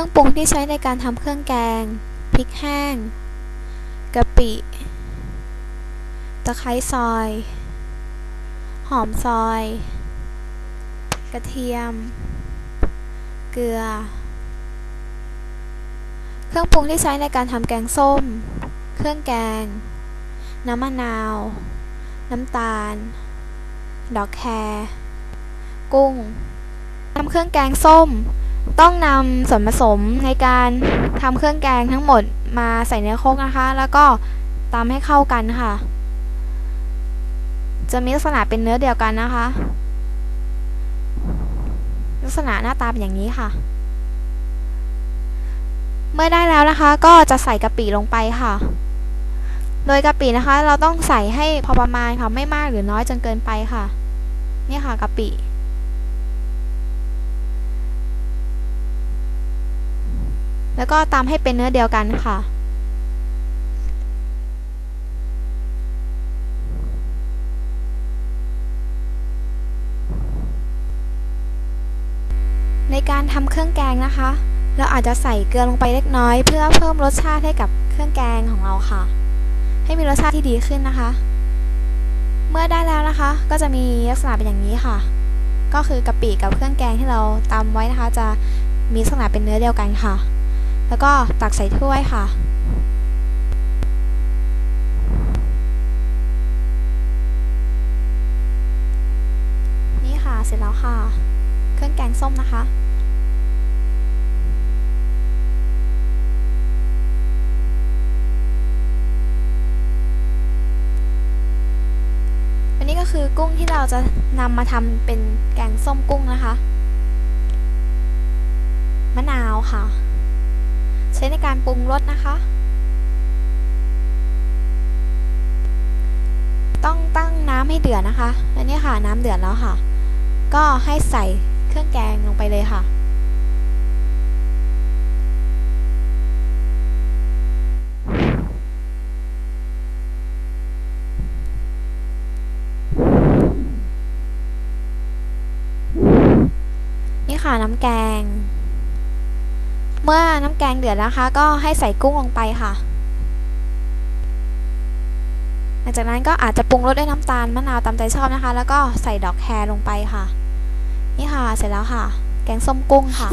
รื่องปรุงที่ใช้ในการทำเครื่องแกง พริกแห้ง กะปิ ตะไคร้ซอย หอมซอย กระเทียม เกลือ เครื่องปรุงที่ใช้ในการทำแกงส้ม เครื่องแกง น้ำมะนาว น้ำตาล ดอกแครกุ้งทำเครื่องแกงส้ม ต้องนำส่วนผสมในการทำเครื่องแกงทั้งหมดมาใส่ในโคกนะคะ แล้วก็ตำให้เข้ากันค่ะ จะมีลักษณะเป็นเนื้อเดียวกันนะคะ ลักษณะหน้าตาเป็นอย่างนี้ค่ะ เมื่อได้แล้วนะคะ ก็จะใส่กะปิลงไปค่ะ โดยกะปินะคะ เราต้องใส่ให้พอประมาณค่ะไม่มากหรือน้อยจนเกินไปค่ะ นี่ค่ะกะปิ แล้วก็ตำให้เป็นเนื้อเดียวกันค่ะ ในการทำเครื่องแกงนะคะ เราอาจจะใส่เกลือลงไปเล็กน้อย เพื่อเพิ่มรสชาติให้กับเครื่องแกงของเราค่ะ ให้มีรสชาติที่ดีขึ้นนะคะ เมื่อได้แล้วนะคะ ก็จะมีลักษณะเป็นอย่างนี้ค่ะ ก็คือกะปิกับเครื่องแกงที่เราตำไว้นะคะ จะมีลักษณะเป็นเนื้อเดียวกันค่ะ แล้วก็ตักใส่ถ้วยค่ะ นี่ค่ะเสร็จแล้วค่ะ เครื่องแกงส้มนะคะอันนี้ก็คือกุ้งที่เราจะนำมาทำเป็นแกงส้มกุ้งนะคะ มะนาวค่ะ ใช้ในการปรุงรสนะคะ ต้องตั้งน้ำให้เดือดนะคะและนี่ค่ะน้ำเดือดแล้วค่ะ ก็ให้ใส่เครื่องแกงลงไปเลยค่ะนี่ค่ะน้ำแกง เมื่อน้ำแกงเดือดนะคะ ก็ให้ใส่กุ้งลงไปค่ะ หลังจากนั้นก็อาจจะปรุงรสด้วยน้ำตาลมะนาวตามใจชอบนะคะ แล้วก็ใส่ดอกแครลงไปค่ะ นี่ค่ะเสร็จแล้วค่ะ แกงส้มกุ้งค่ะ